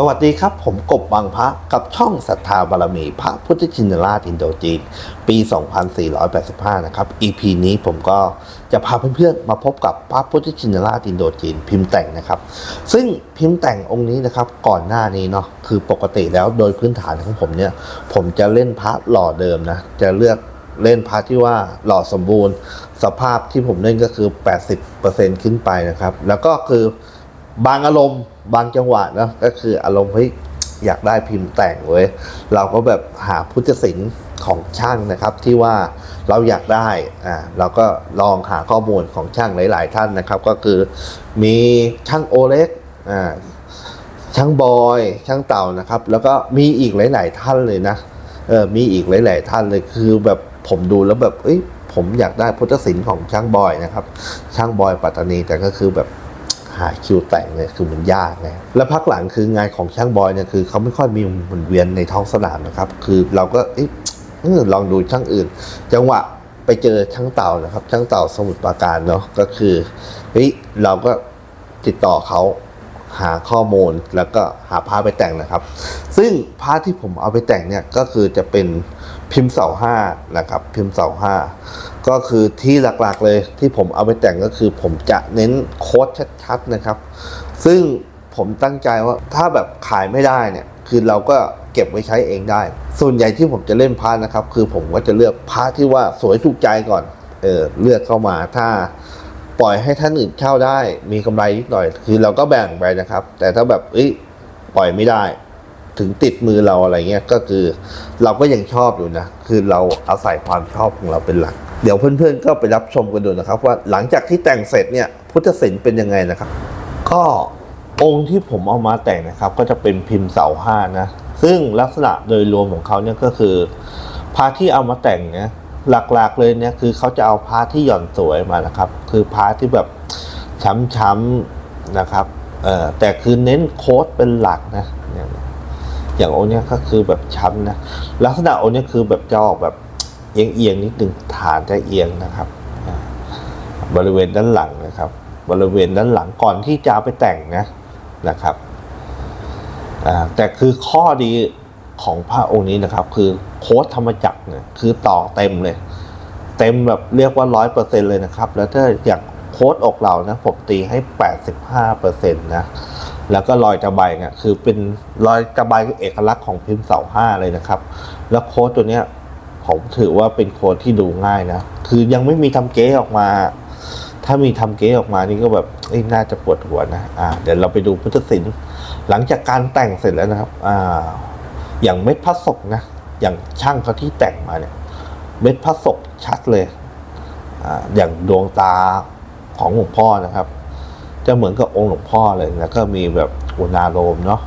สวัสดีครับ ผมกบบางพระกับช่องศรัทธาบารมี พระพุทธชินราชอินโดจีน ปี 2485 นะครับ EP นี้ผมก็จะพาเพื่อนๆมาพบกับพระพุทธชินราชอินโดจีน พิมพ์แต่งนะครับ ซึ่งพิมพ์แต่งองค์นี้นะครับก่อนหน้านี้เนาะคือปกติแล้วโดยพื้นฐานของผมเนี่ย ผมจะเล่นพระหล่อเดิมนะ จะเลือกเล่นพระที่ว่าหล่อสมบูรณ์ สภาพที่ผมเล่นก็คือ 80%ขึ้นไปนะครับ แล้วก็คือบางอารมณ์ บางจังหวะนะก็คืออารมณ์เฮ้ยอยากได้พิมพ์แต่งเว้ยเราก็แบบหาพุทธศิลป์ของช่างนะครับที่ว่าเราอยากได้อ่าเราก็ลองหาข้อมูลของช่างหลาย ๆ ท่านนะครับ ก็คือมีช่างโอเล็กอ่าช่างบอยช่างเต่านะครับ แล้วก็มีอีกหลาย ๆ ท่านเลยนะเออมีอีกหลาย ๆ ท่านเลยคือแบบผมดูแล้วแบบเอ้ยผมอยากได้พุทธศิลป์ของช่างบอยนะครับ ช่างบอยปัตตานีแต่ก็คือแบบ หาคิวแต่งเนี่ยคือมันยากไงแล้วพักหลังคืองานของช่างบอยเนี่ยคือเขาไม่ค่อยมีหมุนเวียนในท้องสนามนะครับ คือเราก็เอ๊ะลองดูช่างอื่น จังหวะไปเจอช่างเต่านะครับ ช่างเต่าสมุทรปราการเนาะก็คือเฮ้ยเราก็ติดต่อเขาหาข้อมูลแล้วก็หาผ้าไปแต่งนะครับ ซึ่งผ้าที่ผมเอาไปแต่งเนี่ยก็คือจะเป็นพิมพ์เสาห้านะครับ พิมพ์เสาห้า ก็คือที่หลักๆเลยที่ผมเอาไปแต่งก็คือ ผมจะเน้นโค้ดชัดๆนะครับ ซึ่งผมตั้งใจว่าถ้าแบบขายไม่ได้เนี่ย คือเราก็เก็บไว้ใช้เองได้ ส่วนใหญ่ที่ผมจะเล่นพาร์ทนะครับ คือผมก็จะเลือกพาร์ทที่ว่าสวยถูกใจก่อน เออเลือกเข้ามาถ้าปล่อยให้ท่านอื่นเช่าได้ มีกำไรนิดหน่อย คือเราก็แบ่งไปนะครับ แต่ถ้าแบบเอ้ยปล่อยไม่ได้ ถึงติดมือเราอะไรเงี้ยก็คือ เราก็ยังชอบอยู่นะ คือเราอาศัยความชอบของเราเป็นหลัก เดี๋ยวเพื่อนๆก็ไปรับชมกันดูนะครับ ว่าหลังจากที่แต่งเสร็จเนี่ยพุทธศิลป์เป็นยังไงนะครับ ก็องค์ที่ผมเอามาแต่งนะครับ ก็จะเป็นพิมพ์เสาห้านะ ซึ่งลักษณะโดยรวมของเขาเนี่ยก็คือพาที่เอามาแต่งเนี่ยหลักๆเลยเนี่ยคือเขาจะเอาพาที่หย่อนสวยมานะครับ คือพาที่แบบช้ำๆนะครับเอ่อแต่คือเน้นโค้ดเป็นหลักนะอย่างองค์เนี้ยก็คือแบบช้ำนะลักษณะองค์เนี้ยคือแบบจะออกแบบ อียงเอียงๆนิดนึงฐานจะเอียงนะครับ บริเวณด้านหลังนะครับ บริเวณด้านหลังก่อนที่จะไปแต่งนะนะครับแต่คือข้อดีของพระองค์นี้นะครับ คือโค้ดธรรมจักรเนี่ยคือต่อเต็มเลย เต็มแบบเรียกว่าร้อยเปอร์เซ็นเลยนะครับ แล้วถ้าอย่างโค้ดอกเรานะผมตีให้แปดสิบห้าเปอร์เซ็นต์นะแล้วก็รอยตะไบเนี่ยคือเป็นรอยตะไบเอกลักษณ์ของพิมพ์เสาห้าเลยนะครับ แล้วโค้ดตัวเนี้ย ผมถือว่าเป็นโค้ดที่ดูง่ายนะ คือยังไม่มีทำเก๊ออกมา ถ้ามีทำเก๊ออกมานี่ก็แบบน่าจะปวดหัวนะอ่าเดี๋ยวเราไปดูพุทธศิลป์หลังจากการแต่งเสร็จแล้วนะครับ อ่า อย่างเม็ดพระศกนะ อย่างช่างเขาที่แต่งมาเนี่ย เม็ดพระศกชัดเลยอ่าอย่างดวงตาของหลวงพ่อนะครับ จะเหมือนกับองค์หลวงพ่อเลยแล้วก็มีแบบอุณาโลมเนาะ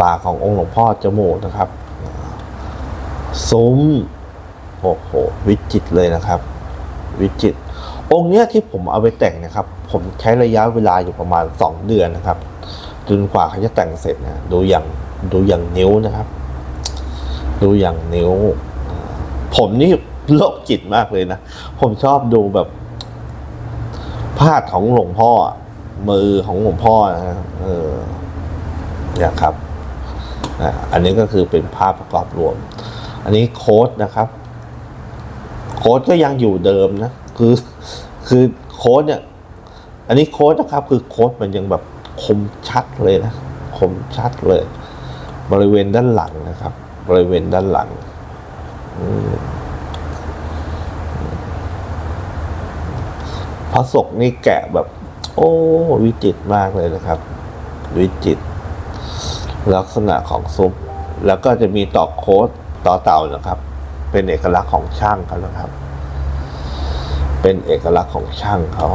ปากขององค์หลวงพ่อจมูกนะครับ ซุ้มโอ้โหวิจิตเลยนะครับ วิจิต องค์เนี้ยที่ผมเอาไปแต่งนะครับ ผมใช้ระยะเวลาอยู่ประมาณสองเดือนนะครับจนกว่าเขาจะแต่งเสร็จนะดูอย่างดูอย่างนิ้วนะครับ ดูอย่างนิ้ว ผมนี่โรคจิตมากเลยนะ ผมชอบดูแบบพาดของหลวงพ่อ มือของหลวงพ่อนะเออเนี่ยครับอะอันนี้ก็คือเป็นภาพประกอบรวม อันนี้โค้ดนะครับ โค้ดก็ยังอยู่เดิมนะ คือ คือโค้ดเนี่ย อันนี้โค้ดนะครับ คือโค้ดมันยังแบบคมชัดเลยนะ คมชัดเลย บริเวณด้านหลังนะครับ บริเวณด้านหลังพระศกนี่แกะแบบ โอ้ วิจิตมากเลยนะครับ วิจิต ลักษณะของซุ้มแล้วก็จะมีต่อโค้ด ต่อเต่านะครับ เป็นเอกลักษณ์ของช่างเขานะครับ เป็นเอกลักษณ์ของช่างเขา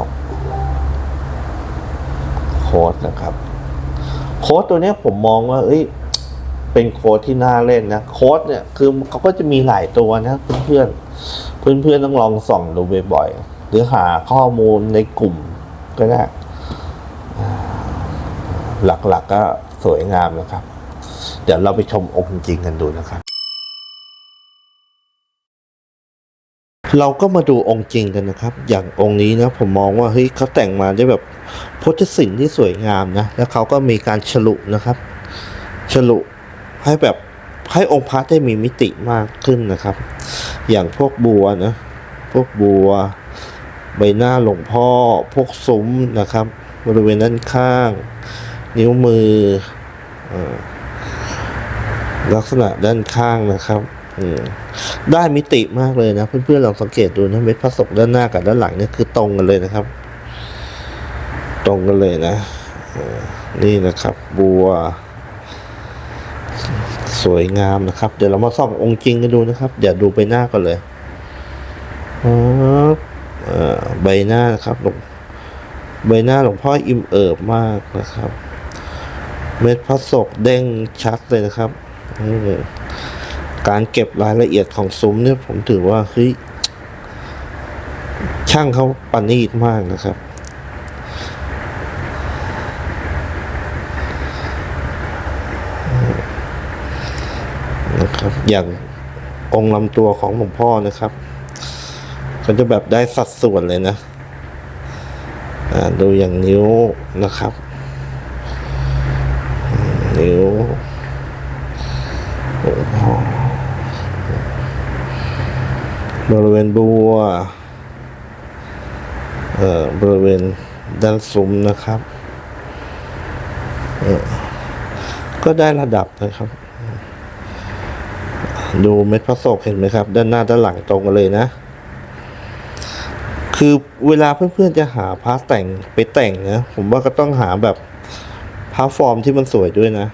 โค้ดนะครับ โค้ดตัวนี้ผมมองว่า เอ้ย เป็นโค้ดที่น่าเล่นนะโค้ดเนี่ยคือเขาก็จะมีหลายตัวนะเพื่อนๆเพื่อนต้องลองส่องดูบ่อยๆหรือหาข้อมูลในกลุ่มก็ได้หลักๆกก็สวยงามนะครับ เดี๋ยวเราไปชมองค์จริงกันดูนะครับ เราก็มาดูองค์จริงกันนะครับ อย่างองค์นี้นะผมมองว่าเฮ้ยเขาแต่งมาได้แบบพจน์ศิลป์ที่สวยงามนะ แล้วเขาก็มีการฉลุนะครับ ฉลุให้แบบให้องค์พระได้มีมิติมากขึ้นนะครับ อย่างพวกบัวนะพวกบัว ใบหน้าหลวงพ่อ พวกซุ้มนะครับ บริเวณด้านข้าง นิ้วมืออลักษณะด้านข้างนะครับ ได้มิติมากเลยนะ เพื่อนๆลองสังเกตดูนะเม็ดพระศกด้านหน้ากับด้านหลังเนี่ยคือตรงกันเลยนะครับ ตรงกันเลยนะนี่นะครับ บัว สวยงามนะครับ เดี๋ยวเรามาส่ององค์จริงกันดูนะครับเดี๋ยวดูใบหน้าก่อนเลยครับเอ่อใบหน้านะครับหลวงใบหน้าหลวงพ่ออิ่มเอิบมากนะครับ เม็ดพระศกเด้งชัดเลยนะครับอ การเก็บรายละเอียดของซุ้มเนี่ยผมถือว่าเฮ้ยช่างเขาปณีตมากนะครับ นะครับ อย่างองค์ลำตัวของหลวงพ่อนะครับก็จะแบบได้สัดส่วนเลยนะดูอย่างนิ้วนะครับ นิ้วหลวงพ่อ บริเวณบัวเอ่อบริเวณด้านซุ้มนะครับเออก็ได้ระดับนะครับ ดูเม็ดพระศกเห็นไหมครับ ด้านหน้าด้านหลังตรงกันเลยนะ คือเวลาเพื่อนๆจะหาพระแต่งไปแต่งนะผมว่าก็ต้องหาแบบพระฟอร์มที่มันสวยด้วยนะ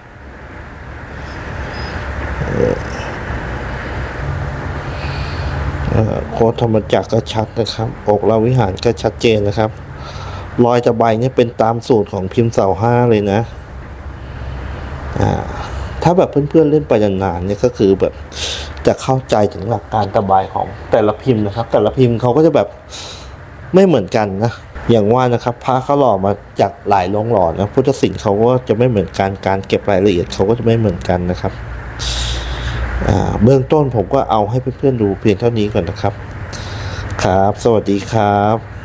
เอ่อเอ่อโค้ดธรรมจักรก็ชัดนะครับ อกเราวิหารก็ชัดเจนนะครับ รอยตะไบเนี่ยเป็นตามสูตรของพิมพ์เสาห้าเลยนะ อ่า ถ้าแบบเพื่อนๆเล่นไปนานๆเนี่ยก็คือแบบจะเข้าใจถึงหลักการตะไบของแต่ละพิมพ์นะครับ แต่ละพิมพ์เขาก็จะแบบไม่เหมือนกันนะ อย่างว่านะครับพระเขาหล่อมาจากหลายโรงหล่อนะพุทธศิลป์เขาก็จะไม่เหมือนกันการเก็บรายละเอียดเขาก็จะไม่เหมือนกันนะครับเบื้องต้นผมก็เอาให้เพื่อนๆดูเพียงเท่านี้ก่อนนะครับ ครับ สวัสดีครับ